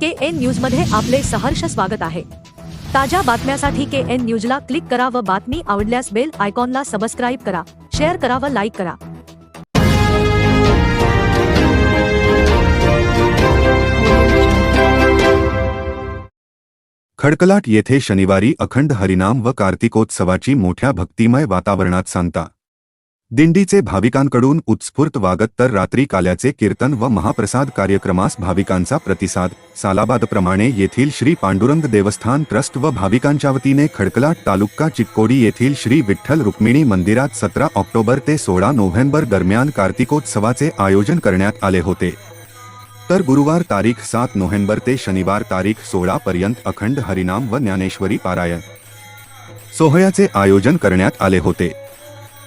के N news मध्ये आपले सहर्ष स्वागत आहे. ताज्या बातम्यासाठी के एन न्यूजला क्लिक करा व बातमी आवडल्यास बेल आयकॉनला सबस्क्राईब करा, शेअर करा व लाईक करा. खडकलाट येथे शनिवारी अखंड हरिनाम व कार्तिकोत्सवाची मोठ्या भक्तिमय वातावरणात सांगता. दिंडीचे भाविकांकडून उत्स्फूर्त वागत तर रात्री काल्याचे कीर्तन व महाप्रसाद कार्यक्रमास भाविकांचा प्रतिसाद. सालाबादप्रमाणे येथील श्री पांडुरंग देवस्थान ट्रस्ट व भाविकांच्या वतीने खडकलाट तालुका चिक्कोडी येथील श्री विठ्ठल रुक्मिणी मंदिरात सतरा ऑक्टोबर ते सोळा नोव्हेंबर दरम्यान कार्तिकोत्सवाचे आयोजन करण्यात आले होते. तर गुरुवार तारीख सात नोव्हेंबर ते शनिवार तारीख सोळा पर्यंत अखंड हरिनाम व ज्ञानेश्वरी पारायण. सोहळ्याचे आयोजन करण्यात आले होते.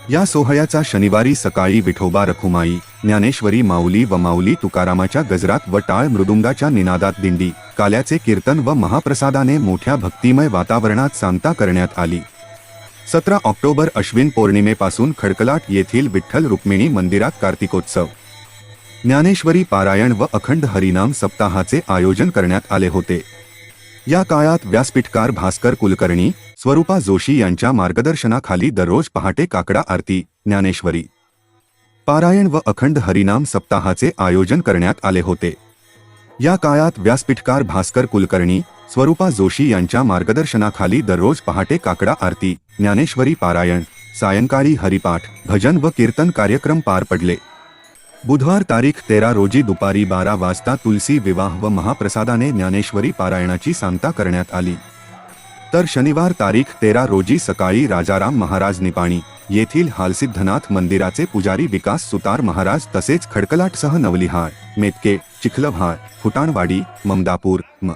या सोहळ्याचा शनिवारी सकाळी विठोबा रखुमाई ज्ञानेश्वरी माऊली व माऊली तुकारामाच्या गजरात व टाळ मृदुंगाच्या निनादात दिंडी काल्याचे कीर्तन व महाप्रसादाने मोठ्या भक्तिमय वातावरणात सांगता करण्यात आली. सतरा ऑक्टोबर अश्विन पौर्णिमेपासून खडकलाट येथील विठ्ठल रुक्मिणी मंदिरात कार्तिकोत्सव. ज्ञानेश्वरी पारायण व अखंड हरिनाम सप्ताहाचे आयोजन करण्यात आले होते. या काळात व्यासपीठकार भास्कर कुलकर्णी स्वरूपा जोशी यांच्या मार्गदर्शनाखाली दररोज पहाटे काकडा आरती ज्ञानेश्वरी. पारायण व अखंड हरिनाम सप्ताहाचे आयोजन करण्यात आले होते. या काळात व्यासपीठकार भास्कर कुलकर्णी स्वरूपा जोशी यांच्या मार्गदर्शनाखाली दररोज पहाटे काकडा आरती ज्ञानेश्वरी पारायण सायंकाळी हरिपाठ भजन व कीर्तन कार्यक्रम पार पडले. बुधवार तारीख तेरा रोजी दुपारी बारा वाजता तुलसी विवाह व महाप्रसादाने ज्ञानेश्वरी पारायणाची सांगता करण्यात आली. तर शनिवार तारीख तेरा रोजी सकाळी राजाराम महाराज निपाणी येथील हालसिद्धनाथ मंदिराचे पुजारी विकास सुतार महाराज तसेच खडकलाटसह नवलिहाळ मेतके चिखलभाळ फुटाणवाडी ममदापूर म.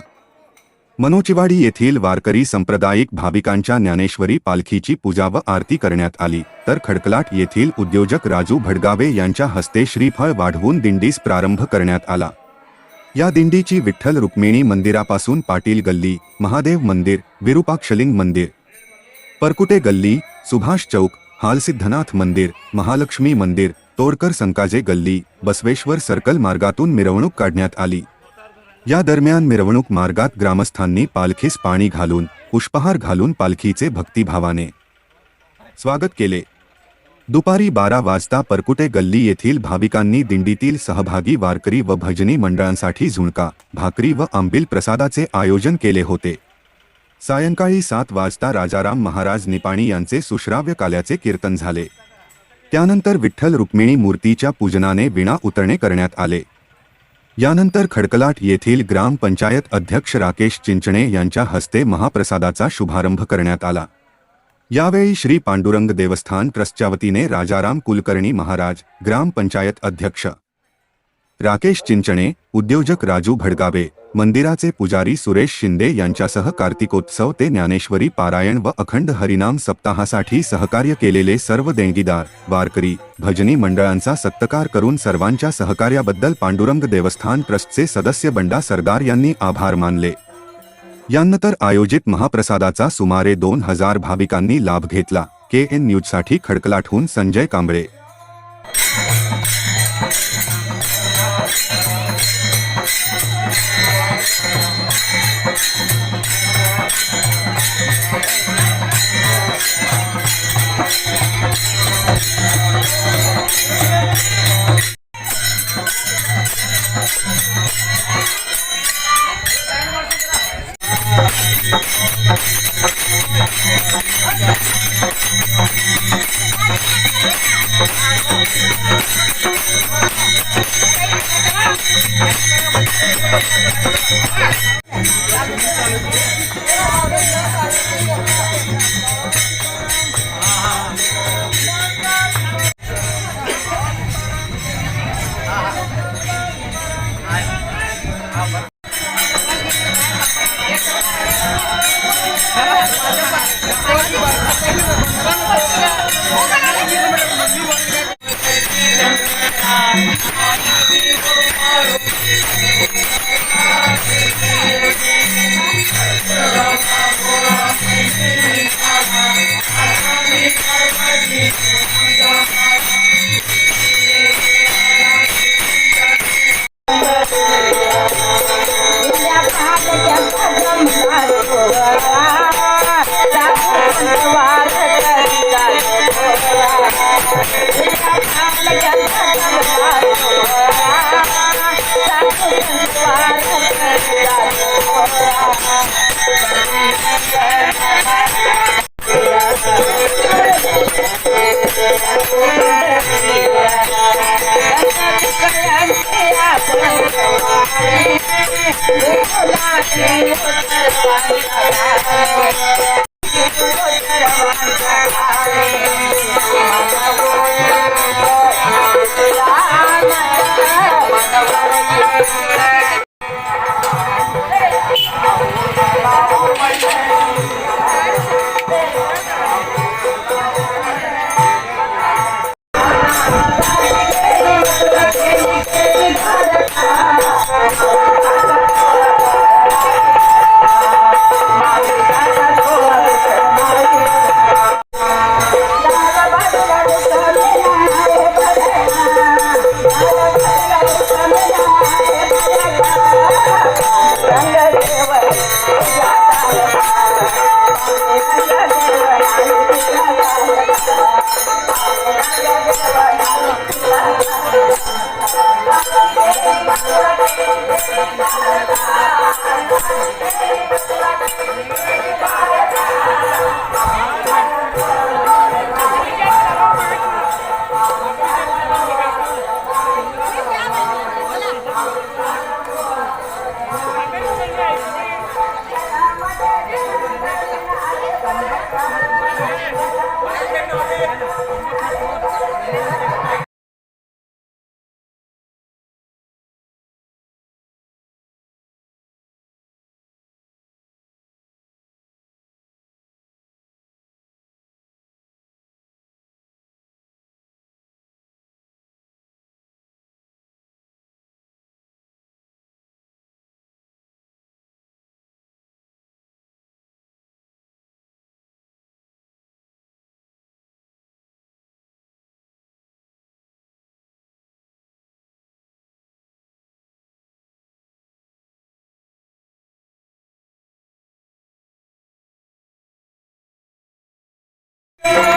मनोचिवाडी येथील वारकरी संप्रदायिक भाविकांच्या ज्ञानेश्वरी पालखीची पूजा व आरती करण्यात आली. तर खडकलाट येथील उद्योजक राजू भडगावे यांच्या हस्ते श्रीफळ वाढवून दिंडीस प्रारंभ करण्यात आला. या दिंडीची विठ्ठल रुक्मिणी मंदिरापासून पाटील गल्ली महादेव मंदिर विरूपाक्षलिंग मंदिर. परकुटे गल्ली सुभाष चौक हालसिद्धनाथ मंदिर महालक्ष्मी मंदिर तोडकर संकाजे गल्ली बसवेश्वर सर्कल मार्गातून मिरवणूक काढण्यात आली. या दरम्यान मिरवणूक मार्गात ग्रामस्थांनी पालखीस पाणी घालून पुष्पहार घालून पालखीचे भक्तिभावाने स्वागत केले. दुपारी बारा वाजता परकुटे गल्ली येथील भाविकांनी दिंडीतील सहभागी वारकरी व भजनी मंडळांसाठी झुणका भाकरी व आंबील प्रसादाचे आयोजन केले होते. सायंकाळी सात वाजता राजाराम महाराज निपाणी यांचे सुश्राव्य काल्याचे कीर्तन झाले. त्यानंतर विठ्ठल रुक्मिणी मूर्तीच्या पूजनाने विणा उतरणे करण्यात आले. यानंतर खडकलाट येथील ग्रामपंचायत अध्यक्ष राकेश चिंचणे यांच्या हस्ते महाप्रसादाचा शुभारंभ करण्यात आला. यावेळी श्री पांडुरंग देवस्थान ट्रस्टच्या वतीने राजाराम कुलकर्णी महाराज ग्रामपंचायत अध्यक्ष राकेश चिंचणे उद्योजक राजू भडगावे मंदिराचे पुजारी सुरेश शिंदे यांच्यासह कार्तिकोत्सव ते ज्ञानेश्वरी पारायण व अखंड हरिनाम सप्ताहासाठी सहकार्य केलेले सर्व देणगीदार वारकरी भजनी मंडळांचा सत्कार करून सर्वांच्या सहकार्याबद्दल पांडुरंग देवस्थान ट्रस्टचे सदस्य बंडा सरदार यांनी आभार मानले. यानंतर आयोजित महाप्रसादाचा सुमारे दोन हजार भाविकांनी लाभ घेतला. के एन न्यूजसाठी खडकलाटहून संजय कांबळे. विठ्ठलाचे Yeah.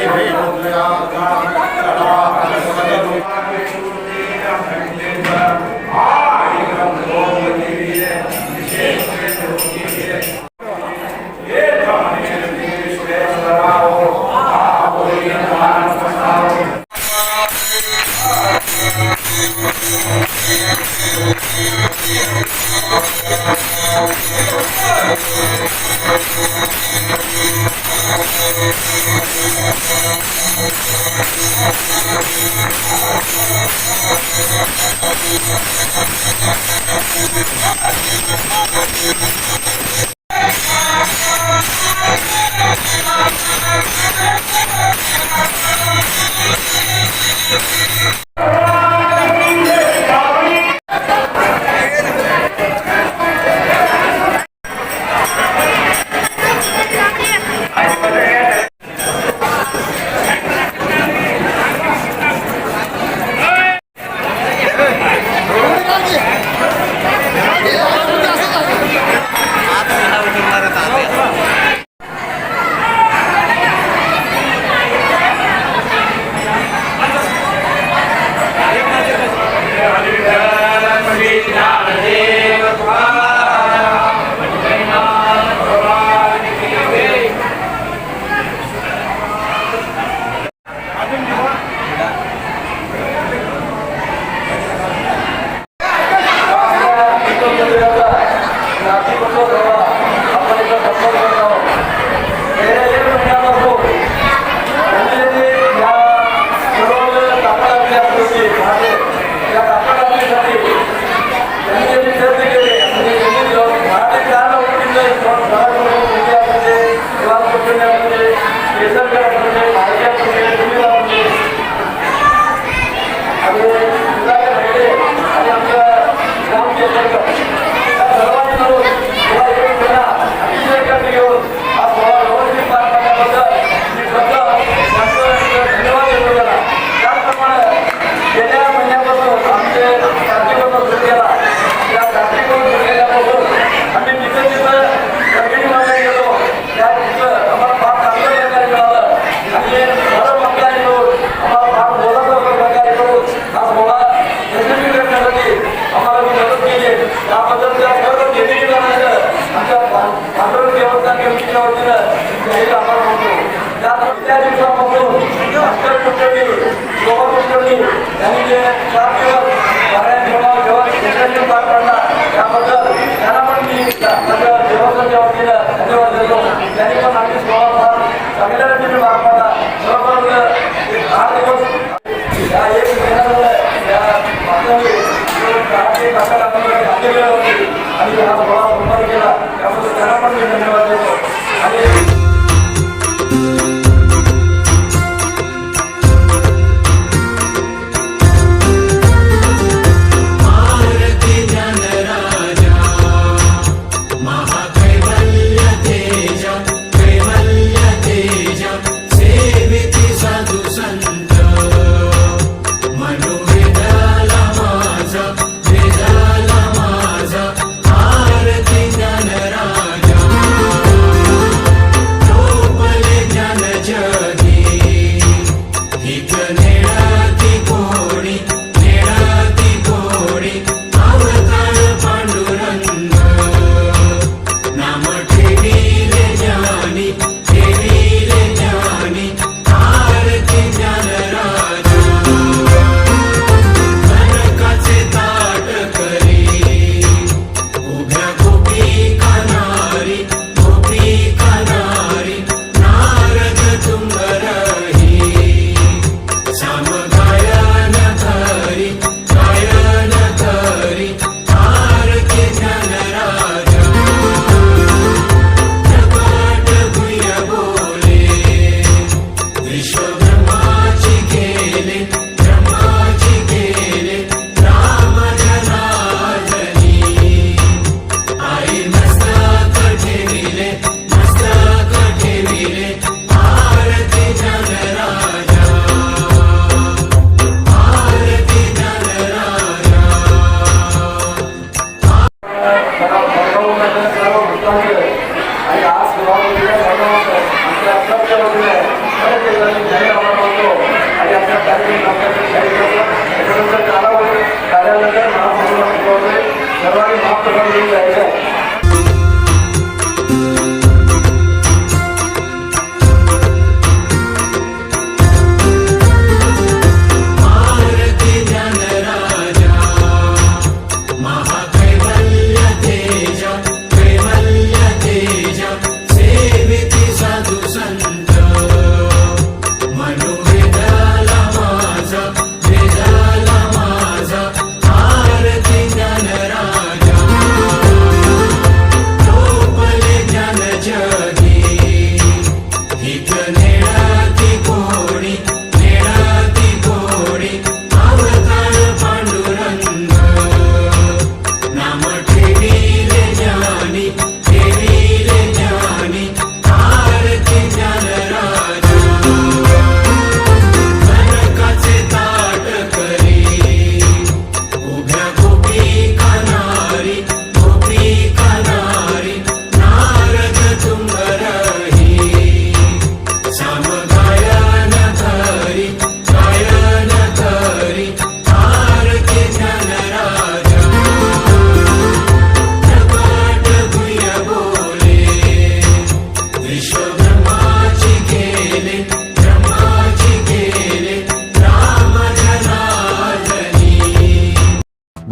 आणि हा सोहळा संपन्न केला त्याबद्दल त्यांना पण मी धन्यवाद. देतो आणि